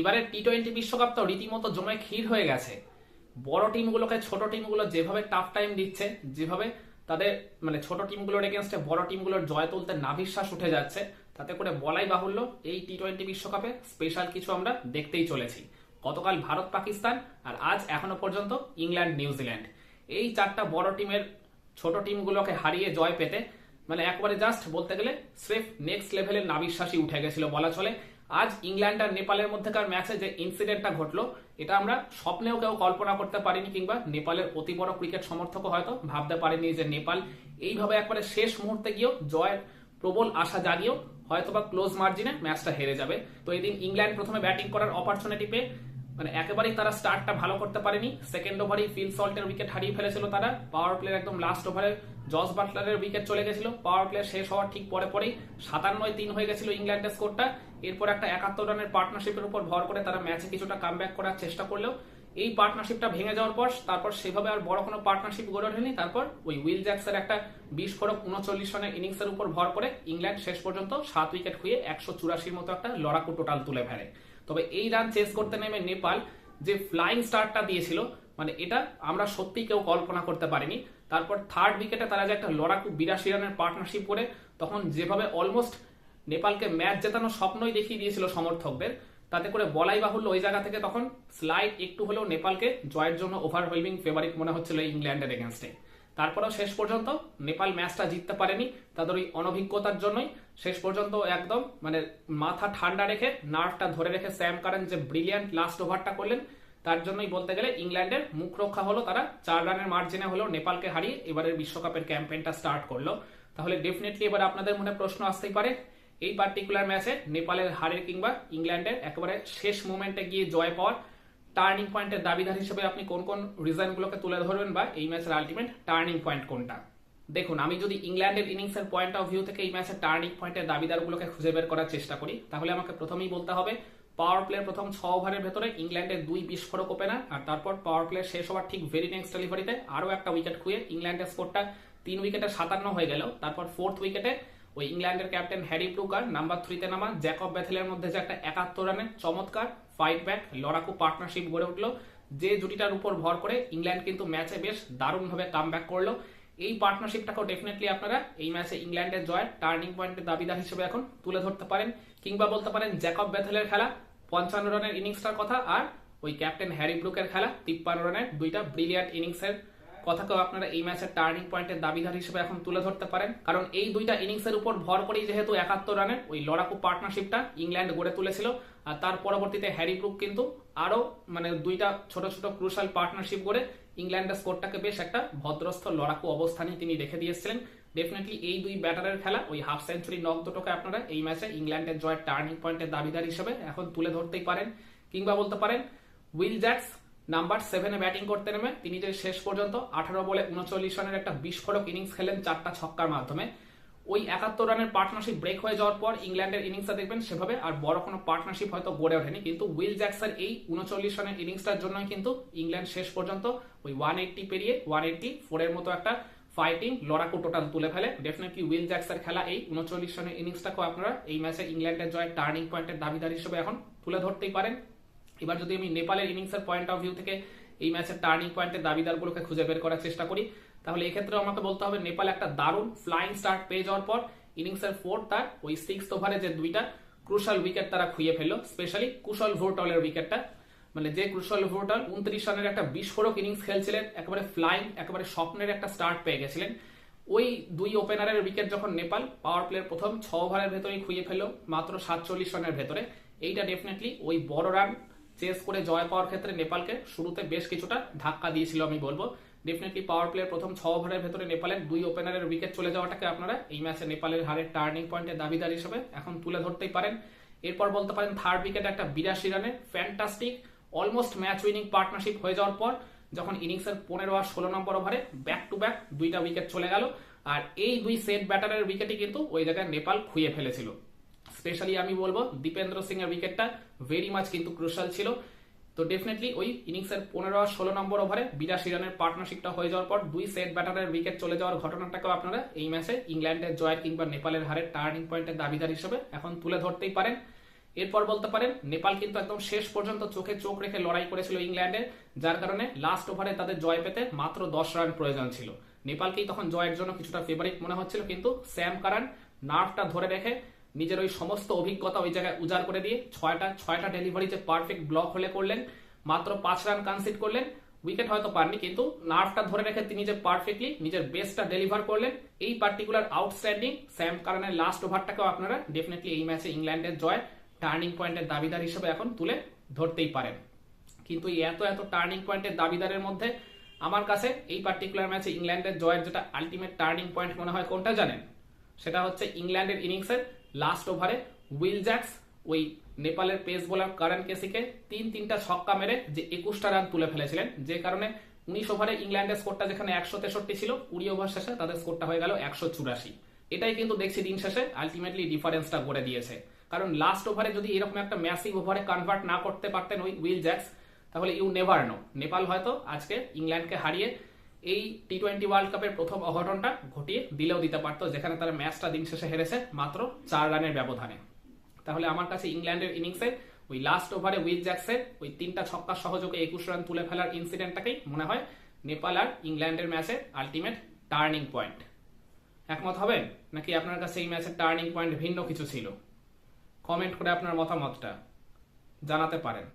এবারে T twenty বিশ্বকাপ তো রীতিমতো জমে ক্ষীর হয়ে গেছে। বড় টিমগুলোকে ছোট টিমগুলো যেভাবে টাফ টাইম দিচ্ছে, যেভাবে তাদের মানে ছোট টিমগুলোর এগেনস্টে বড় টিমগুলোর জয় তুলতে নাভিশ্বাস উঠে যাচ্ছে, তাতে করে বলাই বাহুল্য এই টি টোয়েন্টি বিশ্বকাপে স্পেশাল কিছু আমরা দেখতেই চলেছি। গতকাল ভারত, পাকিস্তান আর আজ এখনও পর্যন্ত ইংল্যান্ড, নিউজিল্যান্ড। এই চারটা বড় টিমের ছোট টিমগুলোকে হারিয়ে জয় পেতে মানে একবারে জাস্ট বলতে গেলে, স্রেফ নেক্সট লেভেলের নাবিশ্বাসী উঠে গেছিল বলা চলে। আজ ইংল্যান্ড আর নেপালের মধ্যেকার ম্যাচে যে ইনসিডেন্টটা ঘটলো, এটা আমরা স্বপ্নেও কেউ কল্পনা করতে পারিনি কিংবা নেপালের অতি বড় ক্রিকেট সমর্থকও হয়তো ভাবতে পারেনি যে নেপাল এইভাবে একবারে শেষ মুহূর্তে গিয়েও জয়ের প্রবল আশা জাগিয়েও হয়তোবা ক্লোজ মার্জিনে ম্যাচটা হেরে যাবে। তো এদিন ইংল্যান্ড প্রথমে ব্যাটিং করার অপরচুনিটি পেয়ে মানে একেবারেই তারা স্টার্টটা ভালো করতে পারেনি। সেকেন্ড ওভারেই ফিল সল্টের উইকেট হারিয়ে ফেলেছিল তারা। পাওয়ার প্লেয়ার একদম লাস্ট ওভারে জস বাটলারের উইকেট চলে গেছিল। পাওয়ার প্লেয়ার শেষ হওয়ার ঠিক পরে পরেই সাতান্নয় তিন হয়ে গেছিল ইংল্যান্ডের স্কোরটা এরপর একটা একাত্তর রানের পার্টনারশিপের উপর ভর করে তারা ম্যাচে কিছুটা কাম করার চেষ্টা করলেও এই পার্টনারশিপটা ভেঙে যাওয়ার পর, তারপর সেভাবে আর বড় কোনো পার্টনারশিপ গড়ে ওঠেনি। তারপর ওই উইল জ্যাক্সের একটা বিস্ফোরক উনচল্লিশ রানের ইনিংসের উপর ভর করে ইংল্যান্ড শেষ পর্যন্ত সাত উইকেট খুঁয়ে একশো চুরাশির মতো একটা লড়াকু টোটাল তুলে ফেলে। তবে এই রান চেস করতে নেমে নেপাল যে ফ্লাইং স্টার্টটা দিয়েছিল মানে এটা আমরা সত্যি কেউ কল্পনা করতে পারিনি। তারপর থার্ড উইকেটে তারা যে একটা লড়াকু বিরাশি রানের পার্টনারশিপ করে, তখন যেভাবে অলমোস্ট নেপালকে ম্যাচ জেতানোর স্বপ্নই দেখিয়ে দিয়েছিল সমর্থকদের তাতে করে বলাই বাহুল্য ওই জায়গা থেকে তখন স্লাইড একটু হলেও নেপালকে জয়ের জন্য ওভারওয়েলমিং ফেভারিট মনে হচ্ছিল ইংল্যান্ডের এগেনস্টে তারপরেও শেষ পর্যন্ত নেপাল ম্যাচটা জিততে পারেনি, তাদের ওই অনভিজ্ঞতার জন্যই শেষ পর্যন্ত একদম মানে মাথা ঠান্ডা রেখে নার্ভটা ধরে রেখে স্যাম কারেন যে ব্রিলিয়ান্ট লাস্ট ওভারটা করলেন, তার জন্যই বলতে গেলে ইংল্যান্ডের মুখ রক্ষা হলো তারা চার রানের মার্জিনে হলেও নেপালকে হারিয়ে এবারের বিশ্বকাপের ক্যাম্পেইনটা স্টার্ট করল। তাহলে ডেফিনেটলি এবার আপনাদের মনে প্রশ্ন আসতেই পারে এই পার্টিকুলার ম্যাচে নেপালের হারের কিংবা ইংল্যান্ডের একেবারে শেষ মুমেন্টে গিয়ে জয় পাওয়ার টার্নিং পয়েন্টের দাবিদার হিসেবে আপনি কোন কোন রিজনগুলোকে তুলে ধরবেন বা এই ম্যাচের আলটিমেট টার্নিং পয়েন্ট কোনটা? দেখুন, আমি যদি ইংল্যান্ডের ইনিংসের পয়েন্ট অফ ভিউ থেকে এই ম্যাচের টার্নিং পয়েন্টের দাবিদারগুলোকে খুঁজে বের করার চেষ্টা করি, তাহলে আমাকে প্রথমেই বলতে হবে পাওয়ার প্লের প্রথম ছ ওভারের ভেতরে ইংল্যান্ডের দুই বিস্ফোরক ওপেনার আর তারপর পাওয়ার প্লে শেষ হওয়ার ঠিক ভেরি নেক্সট ডেলিভারিতে আরও একটা উইকেট খুঁয়ে ইংল্যান্ডের স্কোরটা তিন উইকেটে সাতান্ন হয়ে গেল, তারপর ফোর্থ উইকেটে ওই ইংল্যান্ডের ক্যাপ্টেন হ্যারি ব্রুকার নাম্বার থ্রিতে নামা জ্যাকব ব্যাথেলের মধ্যে যে একটা একাত্তর রানের চমৎকার ফাইট ব্যাক লড়াকু পার্টনারশিপ গড়ে উঠল। যে জুটিটার উপর ভর করে ইংল্যান্ড কিন্তু ম্যাচে বেশ দারুণভাবে কাম ব্যাক করল। এই পার্টনারশিপটাকেও ডেফিনেটলি আপনারা এই ম্যাচে ইংল্যান্ডের জয় টার্নিং পয়েন্টের দাবিদার হিসেবে এখন তুলে ধরতে পারেন। কিংবা বলতে পারেন, জ্যাকব ব্যাথেলের খেলা, পঞ্চান্ন রানের ইনিংসটার কথা, আর ওই ক্যাপ্টেন হ্যারি ব্রুকের খেলা, তিপ্পান্ন রানের দুইটা ব্রিলিয়ান্ট ইনিংসের কথাকেও আপনারা এই ম্যাচের টার্নিং পয়েন্টের দাবিদার হিসেবে এখন তুলে ধরতে পারেন। কারণ এই দুইটা ইনিংসের উপর ভর করেই যেহেতু একাত্তর রানের ওই লড়াকু পার্টনারশিপটা ইংল্যান্ড গড়ে তুলেছিল, আর তার পরবর্তীতে হ্যারি ব্রুক কিন্তু আরও মানে দুইটা ছোট ছোট ক্রুশাল পার্টনারশিপ করে ইংল্যান্ডের স্কোরটাকে বেশ একটা ভদ্রস্থ লড়াকু অবস্থানেই তিনি রেখে দিয়েছিলেন। ডেফিনেটলি এই দুই ব্যাটারের খেলা ওই হাফ সেঞ্চুরি নক দুটোকে আপনারা এই ম্যাচে ইংল্যান্ডের জয়ের টার্নিং পয়েন্টের দাবিদার হিসেবে এখন তুলে ধরতেই পারেন, কিংবা বলতে পারেন উইল জ্যাক্স নাম্বার সেভেনে ব্যাটিং করতে নেমে তিনি যে শেষ পর্যন্ত আঠারো বলে উনচল্লিশ রানের একটা বিস্ফোরক ইনিংস খেলেন চারটা ছক্কার মাধ্যমে। ওই একাত্তর রানের পার্টনারশিপ ব্রেক হয়ে যাওয়ার পর ইংল্যান্ডের ইনিংসটা দেখবেন সেভাবে আর বড় কোনো পার্টনারশিপ হয়তো গড়ে ওঠেনি। কিন্তু উইল জ্যাক্সের এই উনচল্লিশ রানের ইনিংসটার জন্যই কিন্তু ইংল্যান্ড শেষ পর্যন্ত ওই ওয়ান এইটটি পেরিয়ে ওয়ান এইটটি ফোরের মতো একটা ফাইটিং লড়াকু টোটাল তুলে ফেলে। ডেফিনেটলি উইল জ্যাক্সের খেলা এই উনচল্লিশ রানের ইনিংসটাকেও আপনারা এই ম্যাচে ইংল্যান্ডের জয়ের টার্নিং পয়েন্টের দাবিদার হিসেবে এখন তুলে ধরতেই পারেন। এবার যদি আমি নেপালের ইনিংসের পয়েন্ট অফ ভিউ থেকে এই ম্যাচের টার্নিং পয়েন্টের দাবিদারগুলোকে খুঁজে বের করার চেষ্টা করি, তাহলে এক্ষেত্রে আমাকে বলতে হবে নেপাল একটা দারুণ ফ্লাইং স্টার্ট পেয়ে যাওয়ার পর ইনিংসের ফোর্থ তার, ওই সিক্স ওভারে যে দুইটা ক্রুশাল উইকেট তারা খুঁয়ে ফেলল স্পেশালি কুশল ভোরটলের উইকেটটা মানে যে কুশল ভোরটল উনত্রিশ রানের একটা বিস্ফোরক ইনিংস খেলছিলেন, একেবারে ফ্লাইং একেবারে স্বপ্নের একটা স্টার্ট পেয়ে গেছিলেন। ওই দুই ওপেনারের উইকেট যখন নেপাল পাওয়ার প্লের প্রথম ছ ওভারের ভেতরেই খুঁয়ে ফেলল, মাত্র সাতচল্লিশ রানের ভেতরে, এইটা ডেফিনেটলি ওই বড় রান চেস করে জয় পাওয়ার ক্ষেত্রে নেপালকে শুরুতে বেশ কিছুটা ধাক্কা দিয়েছিল, আমি বলব। ডেফিনেটলি পাওয়ার প্লের প্রথম ছ ওভারের ভেতরে নেপালের দুই ওপেনারের উইকেট চলে যাওয়াটাকে আপনারা এই ম্যাচে নেপালের হারের টার্নিং পয়েন্টের দাবিদার হিসেবে এখন তুলে ধরতেই পারেন। এরপর বলতে পারেন থার্ড উইকেট একটা বিরাশি রানে fantastic almost match winning partnership হয়ে যাওয়ার পর যখন ইনিংসের পনেরো আর ষোলো নম্বর ওভারে ব্যাক টু ব্যাক দুইটা উইকেট চলে গেল। আর এই দুই সেট ব্যাটারের উইকেটই কিন্তু ওই জায়গায় নেপাল খুঁয়ে ফেলেছিল। স্পেশালি আমি বলব দীপেন্দ্র সিং এর উইকেটটা ভেরি মাচ কিন্তু ক্রুশাল ছিল। তো ডেফিনেটলি ওই ইনিংসের পনেরো আর ষোলো নম্বর ওভারে বিরাশি রানের পার্টনারশিপটা হয়ে যাওয়ার পর দুই সেট ব্যাটারের উইকেট চলে যাওয়ার ঘটনাটাকেও আপনারা এই ম্যাচে ইংল্যান্ডের জয়ের কিংবা নেপালের হারের টার্নিং পয়েন্টের দাবিদার হিসেবে এখন তুলে ধরতেই পারেন। এরপর বলতে পারেন, নেপাল কিন্তু একদম শেষ পর্যন্ত চোখে চোখ রেখে লড়াই করেছিল ইংল্যান্ডে যার কারণে লাস্ট ওভারে তাদের জয় পেতে মাত্র দশ রান প্রয়োজন ছিল। নেপালকেই তখন জয়ের জন্য কিছুটা ফেভারিট মনে হচ্ছিল, কিন্তু স্যাম কারান নার্ভটা ধরে রেখে নিজের ওই সমস্ত অভিজ্ঞতা ওই জায়গায় উজাড় করে দিয়ে ছয়টা ছয়টা ডেলিভারি যে পারফেক্ট ব্লক হলে করলেন, মাত্র পাঁচ রান কনসিড করলেন উইকেট হয়তো পাননি, কিন্তু নার্ভটা ধরে রেখে তিনি যে পারফেক্টলি নিজের বেস্টটা ডেলিভার করলেন, এই পার্টিকুলার আউটস্ট্যান্ডিং স্যাম কারণের লাস্ট ওভারটাকেও আপনারা ডেফিনেটলি এই ম্যাচে ইংল্যান্ডের জয় টার্নিং পয়েন্টের দাবিদার হিসেবে এখন তুলে ধরতেই পারেন। কিন্তু এত এত টার্নিং পয়েন্টের দাবিদারের মধ্যে আমার কাছে এই পার্টিকুলার ম্যাচে ইংল্যান্ডের জয়ের যেটা আলটিমেট টার্নিং পয়েন্ট মনে হয় কোনটা জানেন? সেটা হচ্ছে ইংল্যান্ডের ইনিংসের লাস্ট ওভারে উইল জ্যাক্স ওই নেপালের পেস বোলার কারণ কেসিকে তিন তিনটা ছক্কা মেরে যে একুশটা রান তুলে ফেলেছিলেন। যে কারণে উনিশ ওভারে ইংল্যান্ডের স্কোরটা যেখানে একশো তেষট্টি ছিল, কুড়ি ওভার শেষে তাদের স্কোরটা হয়ে গেল একশো চুরাশি। এটাই কিন্তু দেখছি দিন শেষে আলটিমেটলি ডিফারেন্সটা করে দিয়েছে। কারণ লাস্ট ওভারে যদি এরকম একটা ম্যাসিভ ওভারে কনভার্ট না করতে পারতেন ওই উইল জ্যাক্স তাহলে ইউ নেভার নো নেপাল হয়তো আজকে ইংল্যান্ডকে হারিয়ে এই টি টোয়েন্টি ওয়ার্ল্ড কাপের প্রথম অঘটনটা ঘটিয়ে দিলেও দিতে পারতো, যেখানে তারা ম্যাচটা দিন শেষে হেরেছে মাত্র চার রানের ব্যবধানে। তাহলে আমার কাছে ইংল্যান্ডের ইনিংসে ওই লাস্ট ওভারে উইল জ্যাক্সের ওই তিনটা ছক্কা সহযোগে একুশ রান তুলে ফেলার ইনসিডেন্টটাকেই মনে হয় নেপাল আর ইংল্যান্ডের ম্যাচে আলটিমেট টার্নিং পয়েন্ট একমত হবেন? নাকি আপনার কাছে এই ম্যাচের টার্নিং পয়েন্ট ভিন্ন কিছু ছিল? কমেন্ট করে আপনার মতামতটা জানাতে পারেন।